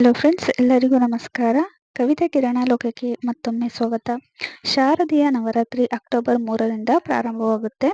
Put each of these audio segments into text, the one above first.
Hello friends ಎಲ್ಲರಿಗೂ ನಮಸ್ಕಾರ. ಕವಿತಾ ಕಿರಣ ಲೋಕಕ್ಕೆ ಮತ್ತೊಮ್ಮೆ ಸ್ವಾಗತ. ಶಾರದೀಯ ನವರಾತ್ರಿ ಅಕ್ಟೋಬರ್ ಮೂರರಿಂದ ಪ್ರಾರಂಭವಾಗುತ್ತೆ.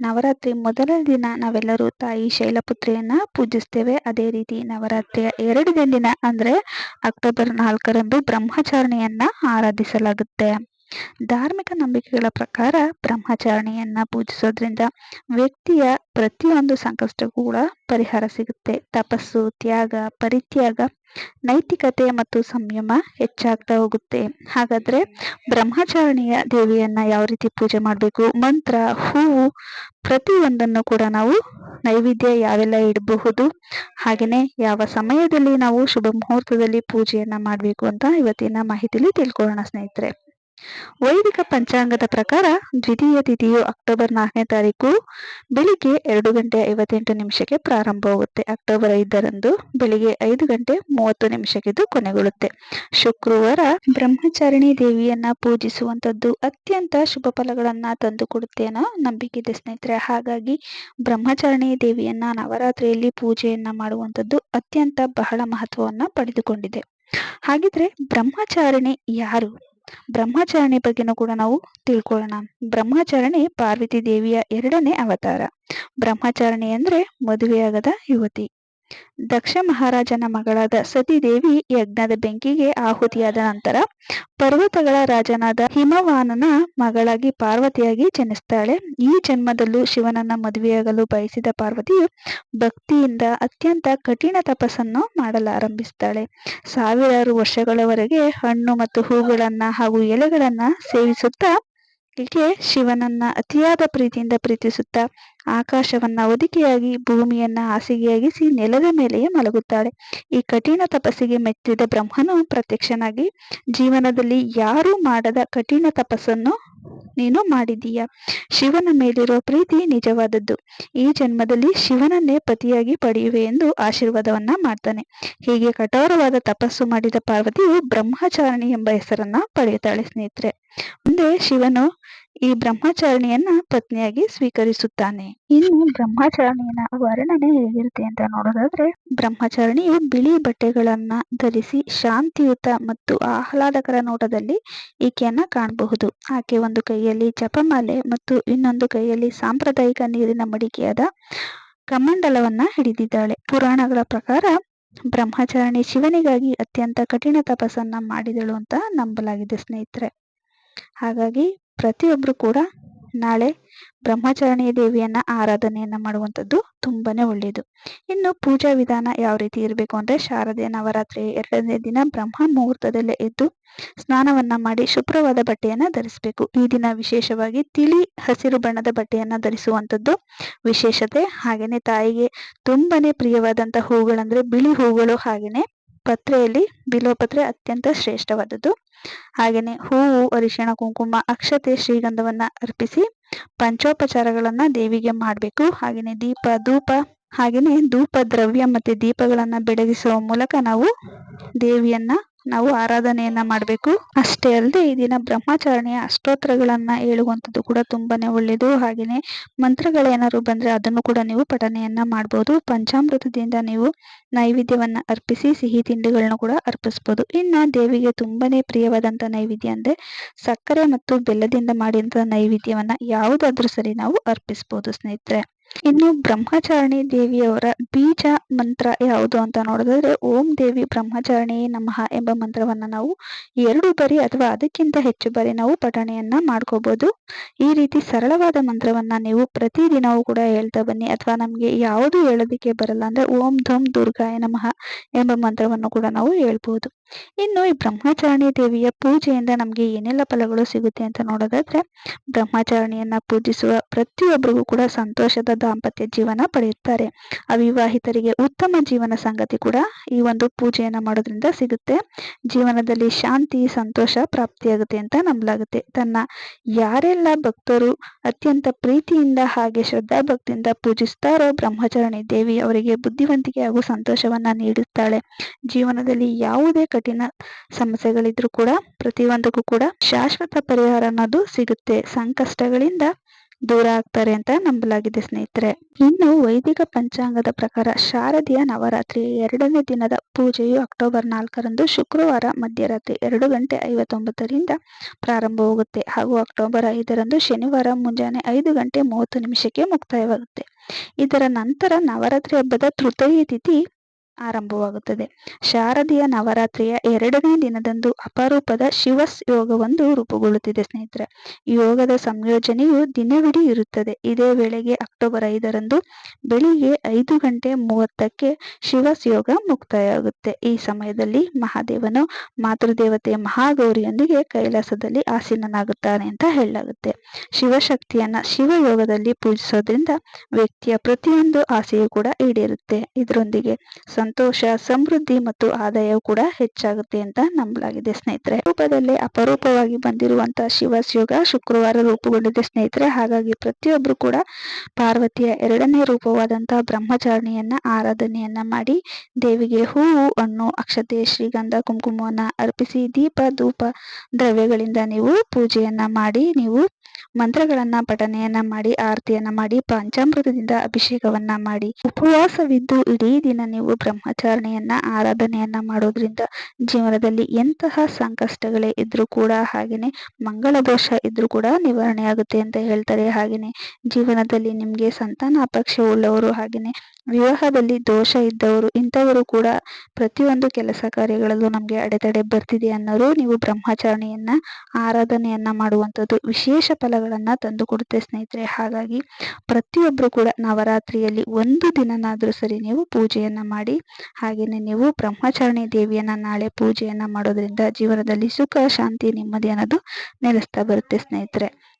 ನವರಾತ್ರಿ ಮೊದಲ ದಿನ ನಾವೆಲ್ಲರೂ ತಾಯಿ ಶೈಲಪುತ್ರಿಯನ್ನ ಪೂಜಿಸ್ತೇವೆ. ಅದೇ ರೀತಿ ನವರಾತ್ರಿಯ ಎರಡನೇ ದಿನ ಅಂದರೆ ಅಕ್ಟೋಬರ್ ನಾಲ್ಕರಂದು ಬ್ರಹ್ಮಚಾರಿಣಿಯನ್ನ ಆರಾಧಿಸಲಾಗುತ್ತೆ. ಧಾರ್ಮಿಕ ನಂಬಿಕೆಗಳ ಪ್ರಕಾರ ಬ್ರಹ್ಮಚಾರಿಣಿಯನ್ನ ಪೂಜಿಸೋದ್ರಿಂದ ವ್ಯಕ್ತಿಯ ಪ್ರತಿಯೊಂದು ಸಂಕಷ್ಟಕ್ಕೂ ಕೂಡ ಪರಿಹಾರ ಸಿಗುತ್ತೆ. ತಪಸ್ಸು, ತ್ಯಾಗ, ಪರಿತ್ಯಾಗ, ನೈತಿಕತೆ ಮತ್ತು ಸಂಯಮ ಹೆಚ್ಚಾಗ್ತಾ ಹೋಗುತ್ತೆ. ಹಾಗಾದ್ರೆ ಬ್ರಹ್ಮಚಾರಿಣಿಯ ದೇವಿಯನ್ನ ಯಾವ ರೀತಿ ಪೂಜೆ ಮಾಡಬೇಕು? ಮಂತ್ರ, ಹೂವು ಪ್ರತಿಯೊಂದನ್ನು ಕೂಡ ನಾವು ನೈವೇದ್ಯ ಯಾವೆಲ್ಲ ಇಡಬಹುದು? ಹಾಗೆಯೇ ಯಾವ ಸಮಯದಲ್ಲಿ ನಾವು ಶುಭ ಮುಹೂರ್ತದಲ್ಲಿ ಪೂಜೆಯನ್ನ ಮಾಡಬೇಕು ಅಂತ ಇವತ್ತಿನ ಮಾಹಿತಿಲಿ ತಿಳ್ಕೊಳ್ಳೋಣ ಸ್ನೇಹಿತರೆ. ವೈದಿಕ ಪಂಚಾಂಗದ ಪ್ರಕಾರ ದ್ವಿತೀಯ ತಿಥಿಯು ಅಕ್ಟೋಬರ್ ನಾಲ್ಕನೇ ತಾರೀಕು ಬೆಳಿಗ್ಗೆ ಎರಡು ಗಂಟೆ ಐವತ್ತೆಂಟು ನಿಮಿಷಕ್ಕೆ ಪ್ರಾರಂಭವಾಗುತ್ತೆ. ಅಕ್ಟೋಬರ್ ಐದರಂದು ಬೆಳಿಗ್ಗೆ ಐದು ಗಂಟೆ ಮೂವತ್ತು ನಿಮಿಷಕ್ಕೆ ಇದು ಕೊನೆಗೊಳ್ಳುತ್ತೆ. ಶುಕ್ರವಾರ ಬ್ರಹ್ಮಚಾರಿಣಿ ದೇವಿಯನ್ನ ಪೂಜಿಸುವಂತದ್ದು ಅತ್ಯಂತ ಶುಭ ಫಲಗಳನ್ನ ತಂದು ಕೊಡುತ್ತೆ ಅನ್ನೋ ನಂಬಿಕೆ ಇದೆ ಸ್ನೇಹಿತರೆ. ಹಾಗಾಗಿ ಬ್ರಹ್ಮಚಾರಿಣಿ ದೇವಿಯನ್ನ ನವರಾತ್ರಿಯಲ್ಲಿ ಪೂಜೆಯನ್ನ ಮಾಡುವಂತದ್ದು ಅತ್ಯಂತ ಬಹಳ ಮಹತ್ವವನ್ನ ಪಡೆದುಕೊಂಡಿದೆ. ಹಾಗಿದ್ರೆ ಬ್ರಹ್ಮಚಾರಿಣಿ ಯಾರು? ಬ್ರಹ್ಮಚಾರಿಣಿ ಬಗ್ಗೆನೂ ಕೂಡ ನಾವು ತಿಳ್ಕೊಳ್ಳೋಣ. ಬ್ರಹ್ಮಚಾರಿಣಿ ಪಾರ್ವತಿ ದೇವಿಯ ಎರಡನೇ ಅವತಾರ. ಬ್ರಹ್ಮಚಾರಿಣಿ ಅಂದ್ರೆ ಮದುವೆಯಾಗದ ಯುವತಿ. ದಕ್ಷ ಮಹಾರಾಜನ ಮಗಳಾದ ಸತೀದೇವಿ ಯಜ್ಞದ ಬೆಂಕಿಗೆ ಆಹುತಿಯಾದ ನಂತರ ಪರ್ವತಗಳ ರಾಜನಾದ ಹಿಮವಾನನ ಮಗಳಾಗಿ ಪಾರ್ವತಿಯಾಗಿ ಜನಿಸ್ತಾಳೆ. ಈ ಜನ್ಮದಲ್ಲೂ ಶಿವನನ್ನ ಮದುವೆಯಾಗಲು ಬಯಸಿದ ಪಾರ್ವತಿಯು ಭಕ್ತಿಯಿಂದ ಅತ್ಯಂತ ಕಠಿಣ ತಪಸ್ಸನ್ನು ಮಾಡಲಾರಂಭಿಸ್ತಾಳೆ. ಸಾವಿರಾರು ವರ್ಷಗಳವರೆಗೆ ಹಣ್ಣು ಮತ್ತು ಹೂಗಳನ್ನ ಹಾಗೂ ಎಲೆಗಳನ್ನ ಸೇವಿಸುತ್ತಾ ಈಕೆ ಶಿವನನ್ನ ಅತಿಯಾದ ಪ್ರೀತಿಯಿಂದ ಪ್ರೀತಿಸುತ್ತಾ ಆಕಾಶವನ್ನ ಒದಿಕೆಯಾಗಿ ಭೂಮಿಯನ್ನ ಹಾಸಿಗೆಯಾಗಿಸಿ ನೆಲದ ಮೇಲೆಯೇ ಮಲಗುತ್ತಾಳೆ. ಈ ಕಠಿಣ ತಪಸ್ಸಿಗೆ ಮೆಚ್ಚಿದ ಬ್ರಹ್ಮನು ಪ್ರತ್ಯಕ್ಷನಾಗಿ, ಜೀವನದಲ್ಲಿ ಯಾರೂ ಮಾಡದ ಕಠಿಣ ತಪಸ್ಸನ್ನು ನೀನು ಮಾಡಿದೀಯ ಶಿವನ ಮೇಲಿರುವ ಪ್ರೀತಿ ನಿಜವಾದದ್ದು. ಈ ಜನ್ಮದಲ್ಲಿ ಶಿವನನ್ನೇ ಪತಿಯಾಗಿ ಪಡೆಯುವೆ ಎಂದು ಆಶೀರ್ವಾದವನ್ನ ಮಾಡ್ತಾನೆ. ಹೀಗೆ ಕಠೋರವಾದ ತಪಸ್ಸು ಮಾಡಿದ ಪಾರ್ವತಿಯು ಬ್ರಹ್ಮಚಾರಣಿ ಎಂಬ ಹೆಸರನ್ನ ಪಡೆಯುತ್ತಾಳೆ ಸ್ನೇಹಿತರೆ. ಮುಂದೆ ಶಿವನು ಈ ಬ್ರಹ್ಮಚಾರಣಿಯನ್ನ ಪತ್ನಿಯಾಗಿ ಸ್ವೀಕರಿಸುತ್ತಾನೆ. ಇನ್ನು ಬ್ರಹ್ಮಚಾರಿಣಿಯನ ವರ್ಣನೆ ಹೇಗಿರುತ್ತೆ ಅಂತ ನೋಡೋದಾದ್ರೆ, ಬ್ರಹ್ಮಚಾರಿಣಿಯು ಬಿಳಿ ಬಟ್ಟೆಗಳನ್ನ ಧರಿಸಿ ಶಾಂತಿಯುತ ಮತ್ತು ಆಹ್ಲಾದಕರ ನೋಟದಲ್ಲಿ ಈಕೆಯನ್ನ ಕಾಣಬಹುದು. ಆಕೆ ಒಂದು ಕೈಯಲ್ಲಿ ಜಪಮಾಲೆ ಮತ್ತು ಇನ್ನೊಂದು ಕೈಯಲ್ಲಿ ಸಾಂಪ್ರದಾಯಿಕ ನೀರಿನ ಮಡಿಕೆಯಾದ ಕಮಂಡಲವನ್ನ ಹಿಡಿದಿದ್ದಾಳೆ. ಪುರಾಣಗಳ ಪ್ರಕಾರ ಬ್ರಹ್ಮಚಾರಣಿ ಶಿವನಿಗಾಗಿ ಅತ್ಯಂತ ಕಠಿಣ ತಪಸ್ಸನ್ನ ಮಾಡಿದಳು ಅಂತ ನಂಬಲಾಗಿದೆ ಸ್ನೇಹಿತರೆ. ಹಾಗಾಗಿ ಪ್ರತಿಯೊಬ್ಬರು ಕೂಡ ನಾಳೆ ಬ್ರಹ್ಮಚಾರಿಣಿ ದೇವಿಯನ್ನ ಆರಾಧನೆಯನ್ನ ಮಾಡುವಂಥದ್ದು ತುಂಬಾನೇ ಒಳ್ಳೆಯದು ಇನ್ನು ಪೂಜಾ ವಿಧಾನ ಯಾವ ರೀತಿ ಇರಬೇಕು ಅಂದ್ರೆ ಶಾರದೆಯ ನವರಾತ್ರಿ ಎರಡನೇ ದಿನ ಬ್ರಹ್ಮ ಮುಹೂರ್ತದಲ್ಲೇ ಎದ್ದು ಸ್ನಾನವನ್ನ ಮಾಡಿ ಶುಭ್ರವಾದ ಬಟ್ಟೆಯನ್ನ ಧರಿಸಬೇಕು. ಈ ದಿನ ವಿಶೇಷವಾಗಿ ತಿಳಿ ಹಸಿರು ಬಣ್ಣದ ಬಟ್ಟೆಯನ್ನ ಧರಿಸುವಂಥದ್ದು ವಿಶೇಷತೆ. ಹಾಗೇನೆ ತಾಯಿಗೆ ತುಂಬಾನೇ ಪ್ರಿಯವಾದಂತ ಹೂಗಳಂದ್ರೆ ಬಿಳಿ ಹೂಗಳು ಹಾಗೇನೆ ಪತ್ರೆಯಲ್ಲಿ ಬಿಲ್ವಪತ್ರೆ ಅತ್ಯಂತ ಶ್ರೇಷ್ಠವಾದದ್ದು. ಹಾಗೆಯೇ ಹೂವು, ಅರಿಶಿಣ, ಕುಂಕುಮ, ಅಕ್ಷತೆ, ಶ್ರೀಗಂಧವನ್ನ ಅರ್ಪಿಸಿ ಪಂಚೋಪಚಾರಗಳನ್ನ ದೇವಿಗೆ ಮಾಡಬೇಕು. ಹಾಗೆಯೇ ದೀಪ, ಧೂಪ, ಹಾಗೆಯೇ ಧೂಪ ದ್ರವ್ಯ ಮತ್ತೆ ದೀಪಗಳನ್ನ ಬೆಳಗಿಸುವ ಮೂಲಕ ನಾವು ದೇವಿಯನ್ನ ನಾವು ಆರಾಧನೆಯನ್ನ ಮಾಡಬೇಕು. ಅಷ್ಟೇ ಅಲ್ಲದೆ ಈ ದಿನ ಬ್ರಹ್ಮಚಾರಣೆಯ ಅಷ್ಟೋತ್ತರಗಳನ್ನ ಹೇಳುವಂಥದ್ದು ಕೂಡ ತುಂಬಾನೇ ಒಳ್ಳೆಯದು ಹಾಗೆಯೇ ಮಂತ್ರಗಳೇನಾದ್ರು ಬಂದ್ರೆ ಅದನ್ನು ಕೂಡ ನೀವು ಪಠನೆಯನ್ನ ಮಾಡ್ಬೋದು. ಪಂಚಾಮೃತದಿಂದ ನೀವು ನೈವೇದ್ಯವನ್ನ ಅರ್ಪಿಸಿ, ಸಿಹಿ ತಿಂಡಿಗಳನ್ನ ಕೂಡ ಅರ್ಪಿಸ್ಬೋದು. ಇನ್ನು ದೇವಿಗೆ ತುಂಬಾನೇ ಪ್ರಿಯವಾದಂಥ ನೈವೇದ್ಯ ಅಂದ್ರೆ ಸಕ್ಕರೆ ಮತ್ತು ಬೆಲ್ಲದಿಂದ ಮಾಡಿದಂಥ ನೈವೇದ್ಯವನ್ನ ಯಾವುದಾದ್ರೂ ಸರಿ ನಾವು ಅರ್ಪಿಸ್ಬೋದು ಸ್ನೇಹಿತರೆ. ಇನ್ನು ಬ್ರಹ್ಮಚಾರಿಣಿ ದೇವಿಯವರ ಬೀಜ ಮಂತ್ರ ಯಾವುದು ಅಂತ ನೋಡೋದಾದ್ರೆ, ಓಂ ದೇವಿ ಬ್ರಹ್ಮಚಾರಿಣಿ ನಮಃ ಎಂಬ ಮಂತ್ರವನ್ನ ನಾವು ಎರಡು ಬಾರಿ ಅಥವಾ ಅದಕ್ಕಿಂತ ಹೆಚ್ಚು ಬಾರಿ ನಾವು ಪಠಣೆಯನ್ನ ಮಾಡ್ಕೋಬಹುದು ಈ ರೀತಿ ಸರಳವಾದ ಮಂತ್ರವನ್ನ ನೀವು ಪ್ರತಿದಿನವೂ ಕೂಡ ಹೇಳ್ತಾ ಬನ್ನಿ. ಅಥವಾ ನಮಗೆ ಯಾವುದು ಹೇಳೋದಕ್ಕೆ ಬರಲ್ಲ ಅಂದ್ರೆ ಓಂ ಧಮ್ ದುರ್ಗಾಯ ನಮಃ ಎಂಬ ಮಂತ್ರವನ್ನು ಕೂಡ ನಾವು ಹೇಳ್ಬೋದು. ಇನ್ನು ಈ ಬ್ರಹ್ಮಚಾರಣಿ ದೇವಿಯ ಪೂಜೆಯಿಂದ ನಮಗೆ ಏನೆಲ್ಲ ಫಲಗಳು ಸಿಗುತ್ತೆ ಅಂತ ನೋಡೋದಾದ್ರೆ, ಬ್ರಹ್ಮಚಾರಣಿಯನ್ನ ಪೂಜಿಸುವ ಪ್ರತಿಯೊಬ್ಬರಿಗೂ ಕೂಡ ಸಂತೋಷದ ದಾಂಪತ್ಯ ಜೀವನ ಪಡೆಯುತ್ತಾರೆ. ಅವಿವಾಹಿತರಿಗೆ ಉತ್ತಮ ಜೀವನ ಸಂಗತಿ ಕೂಡ ಈ ಒಂದು ಪೂಜೆಯನ್ನ ಮಾಡೋದ್ರಿಂದ ಸಿಗುತ್ತೆ. ಜೀವನದಲ್ಲಿ ಶಾಂತಿ, ಸಂತೋಷ ಪ್ರಾಪ್ತಿಯಾಗುತ್ತೆ ಅಂತ ನಂಬಲಾಗುತ್ತೆ. ತನ್ನ ಯಾರೆಲ್ಲ ಭಕ್ತರು ಅತ್ಯಂತ ಪ್ರೀತಿಯಿಂದ ಹಾಗೆ ಶ್ರದ್ಧಾ ಭಕ್ತಿಯಿಂದ ಪೂಜಿಸ್ತಾರೋ, ಬ್ರಹ್ಮಚಾರಣಿ ದೇವಿ ಅವರಿಗೆ ಬುದ್ಧಿವಂತಿಕೆ ಹಾಗೂ ಸಂತೋಷವನ್ನ ನೀಡುತ್ತಾಳೆ. ಜೀವನದಲ್ಲಿ ಯಾವುದೇ ಕಠಿಣ ಸಮಸ್ಯೆಗಳಿದ್ರೂ ಕೂಡ, ಪ್ರತಿಯೊಂದಕ್ಕೂ ಕೂಡ ಶಾಶ್ವತ ಪರಿಹಾರ ಅನ್ನೋದು ಸಿಗುತ್ತೆ. ಸಂಕಷ್ಟಗಳಿಂದ ದೂರ ಆಗ್ತಾರೆ ಅಂತ ನಂಬಲಾಗಿದೆ ಸ್ನೇಹಿತರೆ. ಇನ್ನು ವೈದಿಕ ಪಂಚಾಂಗದ ಪ್ರಕಾರ ಶಾರದೀಯ ನವರಾತ್ರಿ ಎರಡನೇ ದಿನದ ಪೂಜೆಯು ಅಕ್ಟೋಬರ್ ನಾಲ್ಕರಂದು ಶುಕ್ರವಾರ ಮಧ್ಯರಾತ್ರಿ ಎರಡು ಗಂಟೆ ಐವತ್ತೊಂಬತ್ತರಿಂದ ಪ್ರಾರಂಭವಾಗುತ್ತೆ ಹಾಗೂ ಅಕ್ಟೋಬರ್ ಐದರಂದು ಶನಿವಾರ ಮುಂಜಾನೆ ಐದು ಗಂಟೆ ಮೂವತ್ತು ನಿಮಿಷಕ್ಕೆ ಮುಕ್ತಾಯವಾಗುತ್ತೆ. ಇದರ ನಂತರ ನವರಾತ್ರಿ ಹಬ್ಬದ ತೃತೀಯ ತಿಥಿ ಆರಂಭವಾಗುತ್ತದೆ. ಶಾರದೀಯ ನವರಾತ್ರಿಯ ಎರಡನೇ ದಿನದಂದು ಅಪರೂಪದ ಶಿವಸ್ ಯೋಗವೊಂದು ರೂಪುಗೊಳ್ಳುತ್ತಿದೆ ಸ್ನೇಹಿತರೆ. ಯೋಗದ ಸಂಯೋಜನೆಯು ದಿನವಿಡೀ ಇರುತ್ತದೆ. ಇದೇ ವೇಳೆಗೆ ಅಕ್ಟೋಬರ್ ಐದರಂದು ಬೆಳಿಗ್ಗೆ ಐದು ಗಂಟೆ ಮೂವತ್ತಕ್ಕೆ ಶಿವಸ್ ಯೋಗ ಮುಕ್ತಾಯವಾಗುತ್ತೆ. ಈ ಸಮಯದಲ್ಲಿ ಮಹಾದೇವನು ಮಾತೃದೇವತೆ ಮಹಾಗೌರಿಯೊಂದಿಗೆ ಕೈಲಾಸದಲ್ಲಿ ಆಸೀನನಾಗುತ್ತಾನೆ ಅಂತ ಹೇಳಲಾಗುತ್ತೆ. ಶಿವಶಕ್ತಿಯನ್ನ ಶಿವಯೋಗದಲ್ಲಿ ಪೂಜಿಸೋದ್ರಿಂದ ವ್ಯಕ್ತಿಯ ಪ್ರತಿಯೊಂದು ಆಸೆಯೂ ಕೂಡ ಈಡೇರುತ್ತೆ. ಇದರೊಂದಿಗೆ ಸಂತೋಷ, ಸಮೃದ್ಧಿ ಮತ್ತು ಆದಾಯವು ಕೂಡ ಹೆಚ್ಚಾಗುತ್ತೆ ಅಂತ ನಂಬಲಾಗಿದೆ ಸ್ನೇಹಿತರೆ. ರೂಪದಲ್ಲೇ ಅಪರೂಪವಾಗಿ ಬಂದಿರುವಂತಹ ಶಿವಸ್ಯೋಗ ಶುಕ್ರವಾರ ರೂಪುಗೊಂಡಿದೆ ಸ್ನೇಹಿತರೆ. ಹಾಗಾಗಿ ಪ್ರತಿಯೊಬ್ಬರು ಕೂಡ ಪಾರ್ವತಿಯ ಎರಡನೇ ರೂಪವಾದಂತಹ ಬ್ರಹ್ಮಚಾರಿಣಿಯನ್ನ ಆರಾಧನೆಯನ್ನ ಮಾಡಿ ದೇವಿಗೆ ಹೂವು, ಹಣ್ಣು, ಅಕ್ಷತೆ, ಶ್ರೀಗಂಧ, ಕುಂಕುಮವನ್ನ ಅರ್ಪಿಸಿ ದೀಪ, ಧೂಪ, ದ್ರವ್ಯಗಳಿಂದ ನೀವು ಪೂಜೆಯನ್ನ ಮಾಡಿ, ನೀವು ಮಂತ್ರಗಳನ್ನ ಪಠನೆಯನ್ನ ಮಾಡಿ, ಆರತಿಯನ್ನ ಮಾಡಿ, ಪಂಚಾಮೃತದಿಂದ ಅಭಿಷೇಕವನ್ನ ಮಾಡಿ, ಉಪವಾಸವಿದ್ದು ಇಡೀ ದಿನ ನೀವು ಬ್ರಹ್ಮಚಾರಣೆಯನ್ನ ಆರಾಧನೆಯನ್ನ ಮಾಡೋದ್ರಿಂದ ಜೀವನದಲ್ಲಿ ಎಂತಹ ಸಂಕಷ್ಟಗಳೇ ಇದ್ರೂ ಕೂಡ ಹಾಗೇನೆ ಮಂಗಳ ದೋಷ ಇದ್ರೂ ಕೂಡ ನಿವಾರಣೆ ಆಗುತ್ತೆ ಅಂತ ಹೇಳ್ತಾರೆ. ಹಾಗೇನೆ ಜೀವನದಲ್ಲಿ ನಿಮಗೆ ಸಂತಾನ ಅಪೇಕ್ಷೆ ಉಳ್ಳವರು ಹಾಗೆಯೇ ವಿವಾಹದಲ್ಲಿ ದೋಷ ಇದ್ದವರು, ಇಂಥವರು ಕೂಡ ಪ್ರತಿಯೊಂದು ಕೆಲಸ ಕಾರ್ಯಗಳಲ್ಲೂ ನಮಗೆ ಅಡೆತಡೆ ಬರ್ತಿದೆ ಅನ್ನೋರು ನೀವು ಬ್ರಹ್ಮಚಾರಣೆಯನ್ನ ಆರಾಧನೆಯನ್ನ ಮಾಡುವಂಥದ್ದು, ವಿಶೇಷ ಫಲಗಳನ್ನು ತಂದು ಕೊಡುತ್ತೆ ಸ್ನೇಹಿತರೆ. ಹಾಗಾಗಿ ಪ್ರತಿಯೊಬ್ಬರು ಕೂಡ ನವರಾತ್ರಿಯಲ್ಲಿ ಒಂದು ದಿನನಾದರೂ ಸರಿ ನೀವು ಪೂಜೆಯನ್ನ ಮಾಡಿ ಹಾಗೆಯೇ ನೀವು ಬ್ರಹ್ಮಚಾರಣಿ ದೇವಿಯನ್ನ ನಾಳೆ ಪೂಜೆಯನ್ನ ಮಾಡೋದ್ರಿಂದ ಜೀವನದಲ್ಲಿ ಸುಖ, ಶಾಂತಿ, ನೆಮ್ಮದಿ ಅನ್ನೋದು ನೆಲೆಸ್ತಾ ಬರುತ್ತೆ ಸ್ನೇಹಿತರೆ.